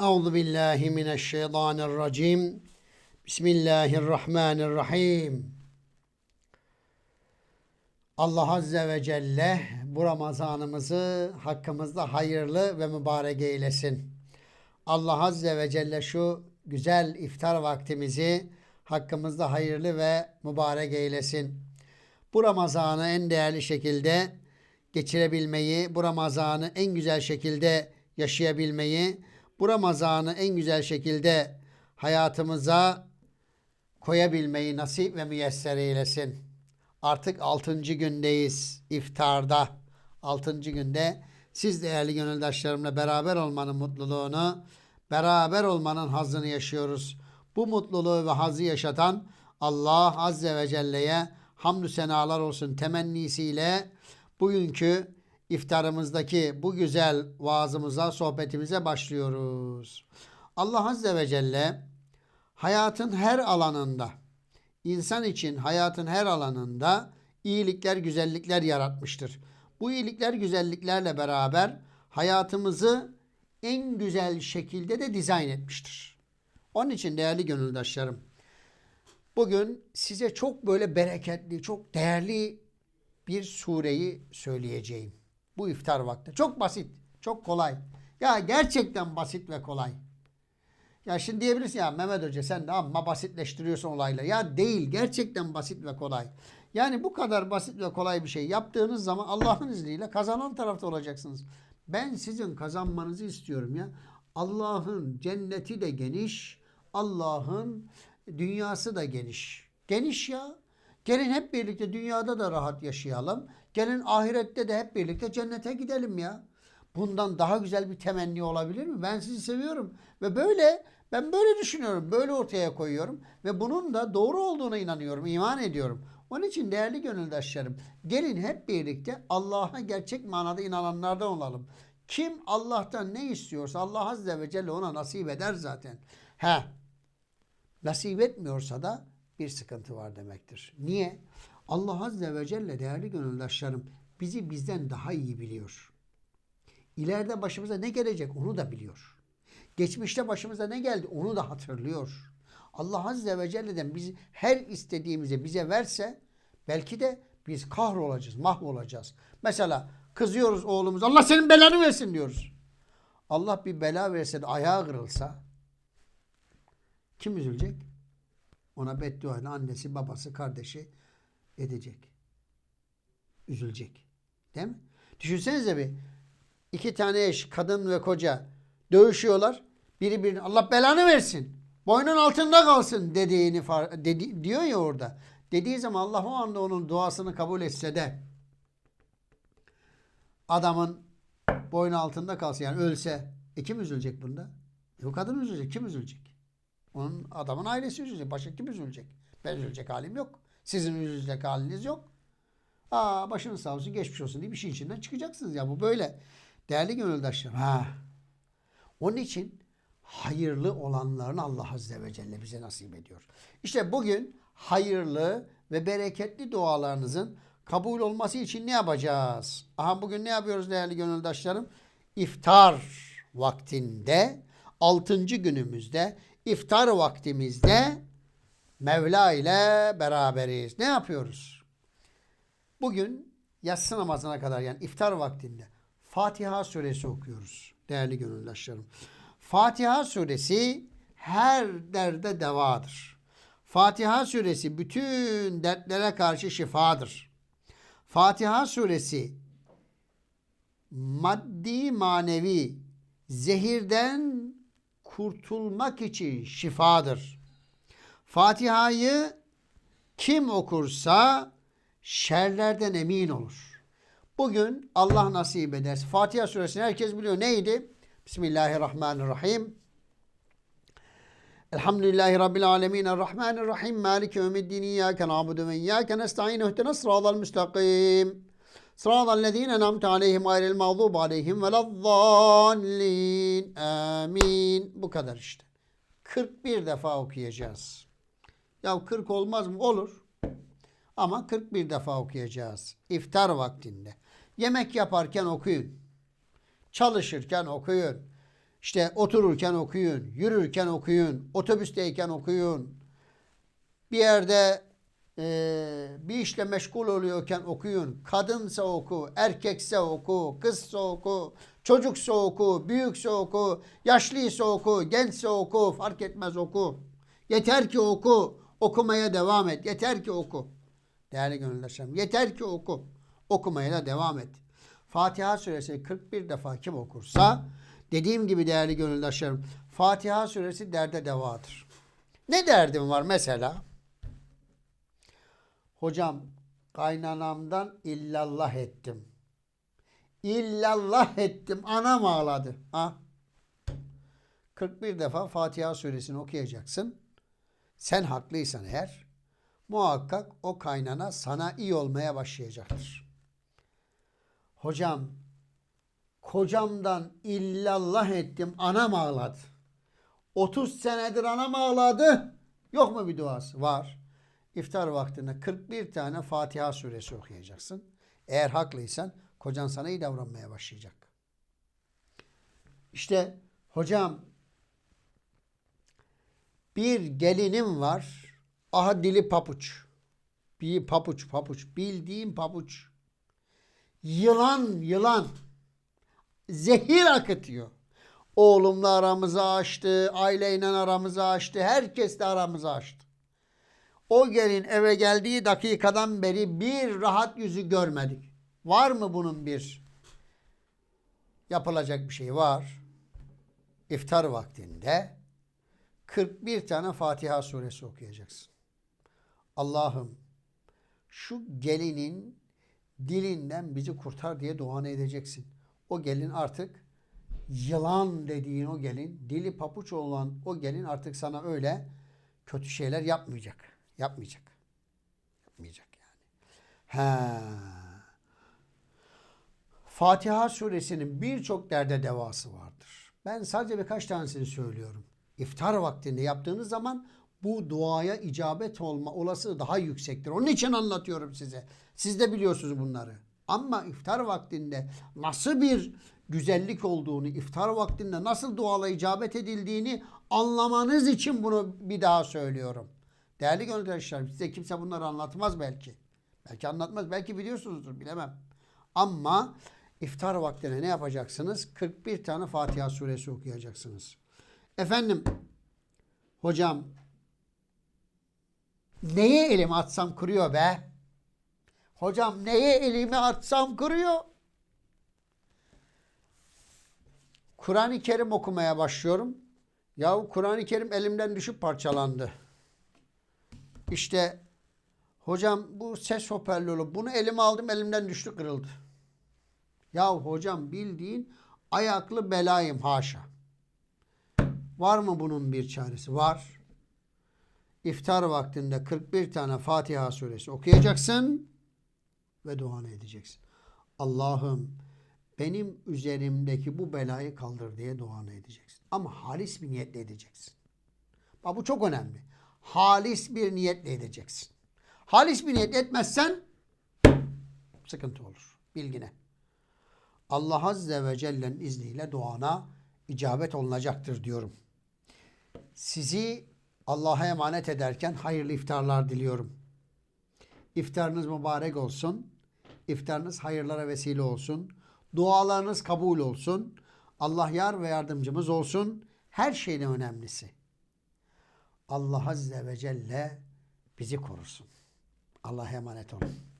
Euzu billahi mineşşeytanirracim. Bismillahirrahmanirrahim. Allah Azze ve Celle bu Ramazanımızı hakkımızda hayırlı ve mübarek eylesin. Allah Azze ve Celle şu güzel iftar vaktimizi hakkımızda hayırlı ve mübarek eylesin. Bu Ramazan'ı en değerli şekilde geçirebilmeyi, bu Ramazan'ı en güzel şekilde yaşayabilmeyi, bu Ramazan'ı en güzel şekilde hayatımıza koyabilmeyi nasip ve müyesser eylesin. Artık 6. gündeyiz iftarda. 6. günde siz değerli gönüldaşlarımla beraber olmanın mutluluğunu, beraber olmanın hazzını yaşıyoruz. Bu mutluluğu ve hazzı yaşatan Allah Azze ve Celle'ye hamdü senalar olsun temennisiyle bugünkü iftarımızdaki bu güzel vaazımıza, sohbetimize başlıyoruz. Allah Azze ve Celle hayatın her alanında, insan için hayatın her alanında iyilikler, güzellikler yaratmıştır. Bu iyilikler, güzelliklerle beraber hayatımızı en güzel şekilde de dizayn etmiştir. Onun için değerli gönüldaşlarım, bugün size çok böyle bereketli, çok değerli bir sureyi söyleyeceğim. Bu iftar vakti. Çok basit, çok kolay. Ya gerçekten basit ve kolay. Ya şimdi diyebilirsin ya Mehmet Hoca sen de amma basitleştiriyorsun olayla. Ya değil gerçekten basit ve kolay. Yani bu kadar basit ve kolay bir şey yaptığınız zaman Allah'ın izniyle kazanan tarafta olacaksınız. Ben sizin kazanmanızı istiyorum ya. Allah'ın cenneti de geniş, Allah'ın dünyası da geniş. Geniş ya. Gelin hep birlikte dünyada da rahat yaşayalım. Gelin ahirette de hep birlikte cennete gidelim ya. Bundan daha güzel bir temenni olabilir mi? Ben sizi seviyorum ve böyle ben böyle düşünüyorum, böyle ortaya koyuyorum ve bunun da doğru olduğuna inanıyorum, iman ediyorum. Onun için değerli gönüldaşlarım, gelin hep birlikte Allah'a gerçek manada inananlardan olalım. Kim Allah'tan ne istiyorsa Allah Azze ve Celle ona nasip eder zaten. He, nasip etmiyorsa da bir sıkıntı var demektir. Niye? Allah Azze ve Celle değerli gönüldaşlarım bizi bizden daha iyi biliyor. İleride başımıza ne gelecek onu da biliyor. Geçmişte başımıza ne geldi onu da hatırlıyor. Allah Azze ve Celle'den biz her istediğimizi bize verse belki de biz kahrolacağız, mahvolacağız. Mesela kızıyoruz oğlumuz Allah senin belanı versin diyoruz. Allah bir bela verse de ayağı kırılsa kim üzülecek? Ona bedduayla annesi, babası, kardeşi edecek. Üzülecek. Değil mi? Düşünsenize bir. iki tane eş, kadın ve koca dövüşüyorlar. Biri birine Allah belanı versin. Boynun altında kalsın dediğini dedi, diyor ya orada. Dediği zaman Allah o anda onun duasını kabul etse de adamın boynu altında kalsın yani ölse e kim üzülecek bunda? E o kadın üzülecek. Kim üzülecek? Onun adamın ailesi üzülecek. Başka kim üzülecek? Ben üzülecek halim yok. Sizin üzülecek haliniz yok. Aa başınız sağ olsun geçmiş olsun diye bir şey içinden çıkacaksınız ya bu böyle. Değerli gönüldaşlar. Ha. Onun için hayırlı olanlarını Allah Azze ve Celle bize nasip ediyor. İşte bugün hayırlı ve bereketli dualarınızın kabul olması için ne yapacağız? Aha bugün ne yapıyoruz değerli gönüldaşlarım? İftar vaktinde, altıncı günümüzde, iftar vaktimizde Mevla ile beraberiz. Ne yapıyoruz? Bugün yatsı namazına kadar yani iftar vaktinde Fatiha suresi okuyoruz değerli gönüldaşlarım. Fatiha suresi her derde devadır. Fatiha suresi bütün dertlere karşı şifadır. Fatiha suresi maddi manevi zehirden kurtulmak için şifadır. Fatiha'yı kim okursa şerlerden emin olur. Bugün Allah nasip ederse Fatiha suresini herkes biliyor. Neydi? Bismillahirrahmanirrahim. Elhamdülillahi Rabbil alemin. Errahmanirrahim. Maliki yevmiddin. İyyâke na'budu ve iyyâke nesta'in. Ihdina sıratal müstakim. Sıratal lezîne namte aleyhim gayril mağdubu aleyhim velezzallin. Amin. Bu kadar işte. 41 defa okuyacağız. Ya 40 olmaz mı? Olur. Ama 41 defa okuyacağız. İftar vaktinde. Yemek yaparken okuyun. Çalışırken okuyun. İşte otururken okuyun, yürürken okuyun, otobüsteyken okuyun. Bir yerde eee, bir işle meşgul oluyorken okuyun. Kadınsa oku, erkekse oku, kızsa oku, çocuksa oku, büyükse oku, yaşlıysa oku, gençse oku, fark etmez oku. Yeter ki oku, okumaya devam et. Yeter ki oku. Değerli gönüldaşlarım, yeter ki oku. Okumaya da devam et. Fatiha suresini 41 defa kim okursa, dediğim gibi değerli gönüldaşlarım, Fatiha suresi derde devadır. Ne derdim var mesela? Hocam kaynanamdan illallah ettim. İllallah ettim. Anam ağladı. Ha? 41 defa Fatiha suresini okuyacaksın. Sen haklıysan eğer muhakkak o kaynana sana iyi olmaya başlayacaktır. Hocam kocamdan illallah ettim. Anam ağladı. 30 senedir anam ağladı. Yok mu bir duası? Var. İftar vaktinde 41 tane Fatiha suresi okuyacaksın. Eğer haklıysan kocan sana iyi davranmaya başlayacak. İşte hocam bir gelinim var. Aha dili papuç. Bir papuç papuç. Bildiğim papuç. Yılan yılan. Zehir akıtıyor. Oğlumla aramızı açtı. Aileyle aramızı açtı. Herkesle aramızı açtı. O gelin eve geldiği dakikadan beri bir rahat yüzü görmedik. Var mı bunun bir yapılacak bir şey var? İftar vaktinde 41 tane Fatiha suresi okuyacaksın. Allah'ım şu gelinin dilinden bizi kurtar diye duanı edeceksin. O gelin artık yılan dediğin o gelin, dili papuç olan o gelin artık sana öyle kötü şeyler yapmayacak. Yapmayacak. Yapmayacak yani. He. Fatiha suresinin birçok derde devası vardır. Ben sadece birkaç tanesini söylüyorum. İftar vaktinde yaptığınız zaman bu duaya icabet olma olasılığı daha yüksektir. Onun için anlatıyorum size. Siz de biliyorsunuz bunları. Ama iftar vaktinde nasıl bir güzellik olduğunu, iftar vaktinde nasıl duala icabet edildiğini anlamanız için bunu bir daha söylüyorum. Değerli gönül arkadaşlar size kimse bunları anlatmaz belki. Belki anlatmaz, belki biliyorsunuzdur bilemem. Ama iftar vaktine ne yapacaksınız? 41 tane Fatiha suresi okuyacaksınız. Efendim, hocam neye elimi atsam kuruyor be? Hocam neye elimi atsam kuruyor? Kur'an-ı Kerim okumaya başlıyorum. Yahu Kur'an-ı Kerim elimden düşüp parçalandı. İşte hocam bu ses hoparlörü bunu elime aldım elimden düştü kırıldı. Ya hocam bildiğin ayaklı belayım haşa. Var mı bunun bir çaresi? Var. İftar vaktinde 41 tane Fatiha suresi okuyacaksın ve duanı edeceksin. Allah'ım benim üzerimdeki bu belayı kaldır diye duanı edeceksin. Ama halis bir niyetle edeceksin. Bak bu çok önemli. Halis bir niyetle edeceksin. Halis bir niyet etmezsen sıkıntı olur. Bilgine. Allah Azze ve Celle'nin izniyle duana icabet olunacaktır diyorum. Sizi Allah'a emanet ederken hayırlı iftarlar diliyorum. İftarınız mübarek olsun. İftarınız hayırlara vesile olsun. Dualarınız kabul olsun. Allah yar ve yardımcımız olsun. Her şeyden önemlisi. Allah Azze ve Celle bizi korusun. Allah'a emanet olun.